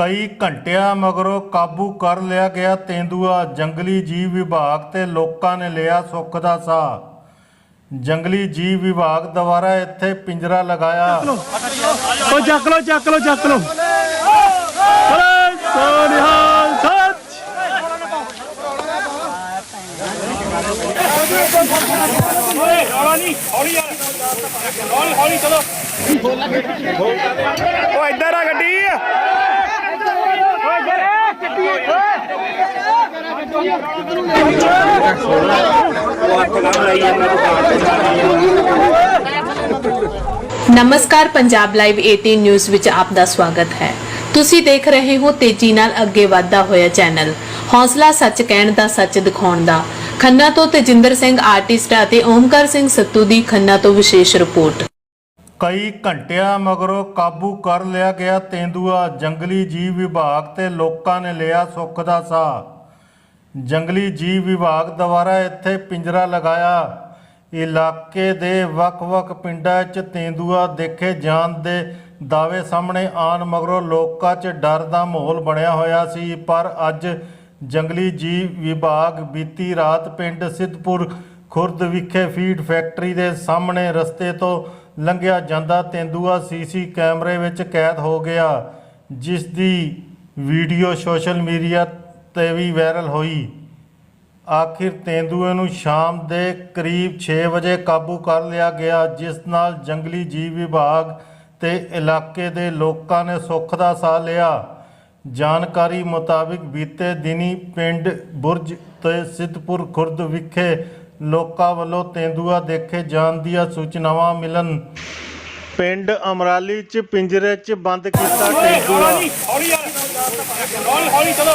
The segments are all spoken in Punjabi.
ਕਈ ਘੰਟਿਆਂ ਮਗਰੋਂ ਕਾਬੂ ਕਰ ਲਿਆ ਗਿਆ ਤੇਂਦੂਆ। ਜੰਗਲੀ ਜੀਵ ਵਿਭਾਗ ਤੇ ਲੋਕਾਂ ਨੇ ਲਿਆ ਸੁੱਖ ਦਾ ਸਾਹ। ਜੰਗਲੀ ਜੀਵ ਵਿਭਾਗ ਦੁਆਰਾ ਇੱਥੇ ਪਿੰਜਰਾ ਲਗਾਇਆ। ਉਹ ਚੱਕ ਲੋ ਚੱਕ ਲੋ ਚੱਕ ਲੋ ਬੋਲੇ ਸੋਨਿਹਾਲ ਸੱਚ। ਉਹ ਇੱਧਰ ਆ ਗੱਡੀ। ਨਮਸਕਾਰ, ਪੰਜਾਬ ਲਾਈਵ 18 ਨਿਊਜ਼ ਵਿੱਚ ਆਪ ਦਾ ਸਵਾਗਤ ਹੈ। ਤੁਸੀਂ ਦੇਖ ਰਹੇ ਹੋ ਤੇਜ਼ੀ ਨਾਲ ਅੱਗੇ ਵਧਦਾ ਹੋਇਆ ਚੈਨਲ। ਹੌਸਲਾ ਸੱਚ ਕਹਿਣ ਦਾ, ਸੱਚ ਦਿਖਾਉਣ ਦਾ। ਖੰਨਾ ਤੋਂ ਤੇਜਿੰਦਰ ਸਿੰਘ ਆਰਟਿਸਟ ਅਤੇ ਓਮਕਾਰ ਸਿੰਘ ਸੱਤੂ ਦੀ ਖੰਨਾ ਤੋਂ ਵਿਸ਼ੇਸ਼ ਰਿਪੋਰਟ। ਕਈ ਘੰਟਿਆਂ ਮਗਰੋਂ ਕਾਬੂ ਕਰ ਲਿਆ ਗਿਆ ਤੇਂਦੂਆ ਜੰਗਲੀ ਜੀਵ ਵਿਭਾਗ ਤੇ ਲੋਕਾਂ ਨੇ ਲਿਆ ਸੁੱਖ ਦਾ ਸਾਹ। ਜੰਗਲੀ ਜੀਵ ਵਿਭਾਗ ਦੁਆਰਾ ਇੱਥੇ ਪਿੰਜਰਾ ਲਗਾਇਆ। ਇਲਾਕੇ ਦੇ ਵੱਖ-ਵੱਖ ਪਿੰਡਾਂ 'ਚ ਤੇਂਦੂਆ ਦੇਖੇ ਜਾਣ ਦੇ ਦਾਅਵੇ ਸਾਹਮਣੇ ਆਉਣ ਮਗਰੋਂ ਲੋਕਾਂ 'ਚ ਡਰ ਦਾ ਮਾਹੌਲ ਬਣਿਆ ਹੋਇਆ ਸੀ। ਪਰ ਅੱਜ ਜੰਗਲੀ ਜੀਵ ਵਿਭਾਗ ਬੀਤੀ ਰਾਤ ਪਿੰਡ ਸਿੱਧਪੁਰ ਖੁਰਦ ਵਿਖੇ ਫੀਡ ਫੈਕਟਰੀ ਦੇ ਸਾਹਮਣੇ ਰਸਤੇ ਤੋਂ ਲੰਘਿਆ ਜਾਂਦਾ ਤੇਂਦੂਆ ਸੀਸੀ ਕੈਮਰੇ ਵਿੱਚ ਕੈਦ ਹੋ ਗਿਆ, ਜਿਸ ਦੀ ਵੀਡੀਓ ਸੋਸ਼ਲ ਮੀਡੀਆ ਤੇ ਵੀ ਵਾਇਰਲ ਹੋਈ। ਆਖਿਰ ਤੇਂਦੂਏ ਨੂੰ ਸ਼ਾਮ ਦੇ ਕਰੀਬ 6 ਵਜੇ ਕਾਬੂ ਕਰ ਲਿਆ ਗਿਆ ਜਿਸ ਨਾਲ ਜੰਗਲੀ ਜੀਵ ਵਿਭਾਗ ਤੇ ਇਲਾਕੇ ਦੇ ਲੋਕਾਂ ਨੇ ਸੁੱਖ ਦਾ ਸਾਹ ਲਿਆ। ਜਾਣਕਾਰੀ ਮੁਤਾਬਿਕ ਬੀਤੇ ਦਿਨੀ ਪਿੰਡ ਬੁਰਜ ਤੇ ਸਿੱਧਪੁਰ ਖੁਰਦ ਵਿਖੇ ਲੋਕਾਂ ਵੱਲੋਂ ਤੇਂਦੂਆ ਦੇਖੇ ਜਾਣ ਦੀਆਂ ਸੂਚਨਾਵਾਂ ਮਿਲਣ। ਪਿੰਡ ਅਮਰਾਲੀ 'ਚ ਪਿੰਜਰੇ 'ਚ ਬੰਦ ਕੀਤਾ ਤੇਂਦੂਆ। ਹੌਲੀ ਹੌਲੀ ਚਲੋ।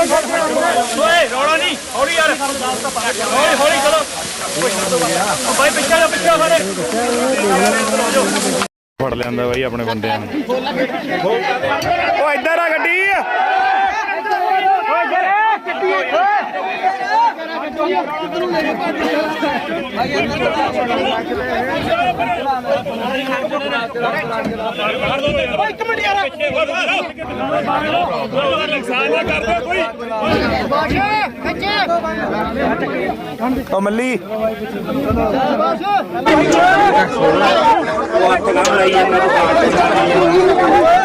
ਓਏ ਰੌਲਾ ਨਹੀਂ। ਹੌਲੀ ਯਾਰ। ਹੌਲੀ ਹੌਲੀ ਚਲੋ। ਉਹ ਭਾਈ ਪਿੱਛੇ ਜਾ ਪਿੱਛੇ ਸਾਰੇ ਫੜ ਲਿਆਂਦਾ ਬਾਈ ਆਪਣੇ ਬੰਦਿਆਂ ਨੂੰ। ਉਹ ਇੱਧਰ ਆ ਗੱਡੀ। ਇੱਕ ਮਿੰਟ ਯਾਰ ਨੁਕਸਾਨ ਨਾ ਕਰ ਦਿਓ ਕੋਈ ਉਹ ਮੱਲੀ ਉਹ